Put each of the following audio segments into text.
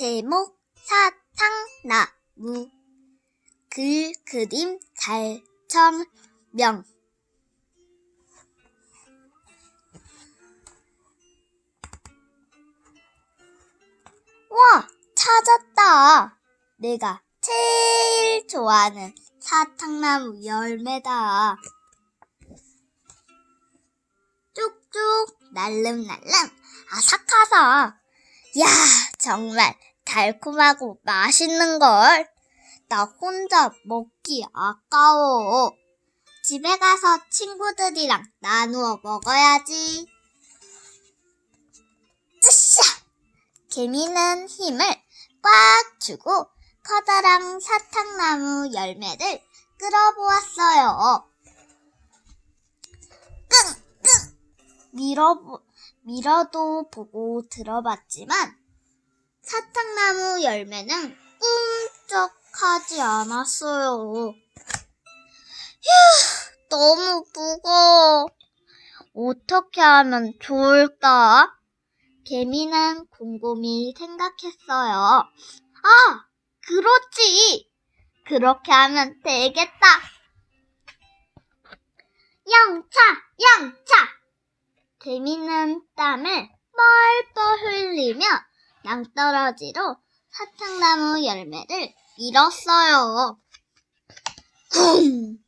제목 사탕나무. 글 그림 달청명. 와 찾았다. 내가 제일 좋아하는 사탕나무 열매다. 쭉쭉 날름날름 아삭아삭 야 정말 달콤하고 맛있는 걸? 나 혼자 먹기 아까워. 집에 가서 친구들이랑 나누어 먹어야지. 으쌰! 개미는 힘을 꽉 주고 커다란 사탕나무 열매를 끌어보았어요. 끙끙! 밀어보, 밀어도 보고 들어봤지만 사탕나무 열매는 꿈쩍하지 않았어요. 휴, 너무 무거워. 어떻게 하면 좋을까? 개미는 곰곰이 생각했어요. 아, 그렇지. 그렇게 하면 되겠다. 영차, 영차. 개미는 땀을 뻘뻘 흘리며 낭떠러지로 사탕나무 열매를 밀었어요. 쿵!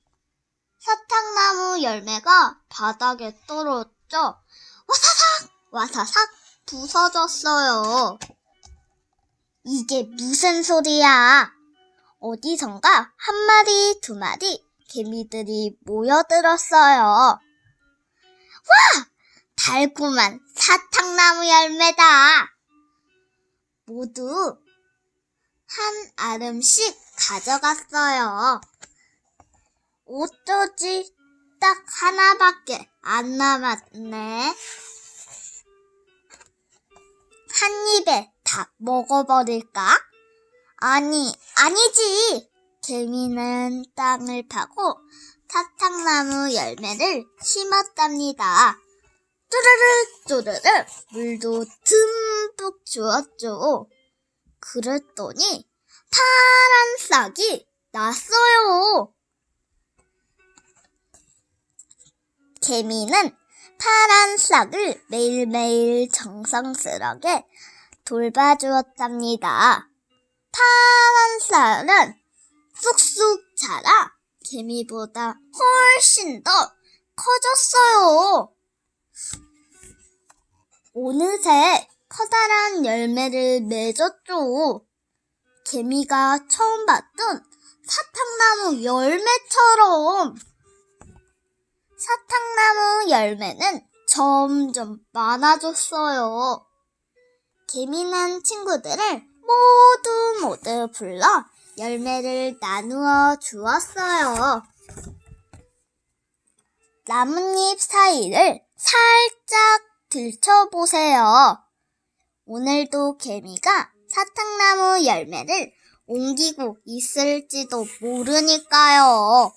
사탕나무 열매가 바닥에 떨어져 와사삭 와사삭 부서졌어요. 이게 무슨 소리야? 어디선가 한 마리, 두 마리 개미들이 모여들었어요. 와! 달콤한 사탕나무 열매다. 모두 한 알음씩 가져갔어요. 어쩌지? 딱 하나밖에 안 남았네. 한 입에 다 먹어버릴까? 아니, 아니지. 개미는 땅을 파고 사탕나무 열매를 심었답니다. 뚜르르 뚜르르 물도 듬뿍 주었죠. 그랬더니 파란 싹이 났어요. 개미는 파란 싹을 매일매일 정성스럽게 돌봐주었답니다. 파란 싹은 쑥쑥 자라 개미보다 훨씬 더 커졌어요. 어느새 커다란 열매를 맺었죠. 개미가 처음 봤던 사탕나무 열매처럼 사탕나무 열매는 점점 많아졌어요. 개미는 친구들을 모두 모두 불러 열매를 나누어 주었어요. 나뭇잎 사이를 살짝 들춰보세요. 오늘도 개미가 사탕나무 열매를 옮기고 있을지도 모르니까요.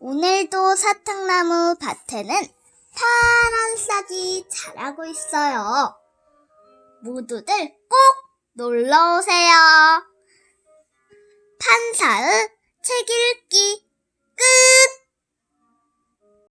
오늘도 사탕나무 밭에는 파란 싹이 자라고 있어요. 모두들 꼭 놀러 오세요. 판사의 책 읽기 哥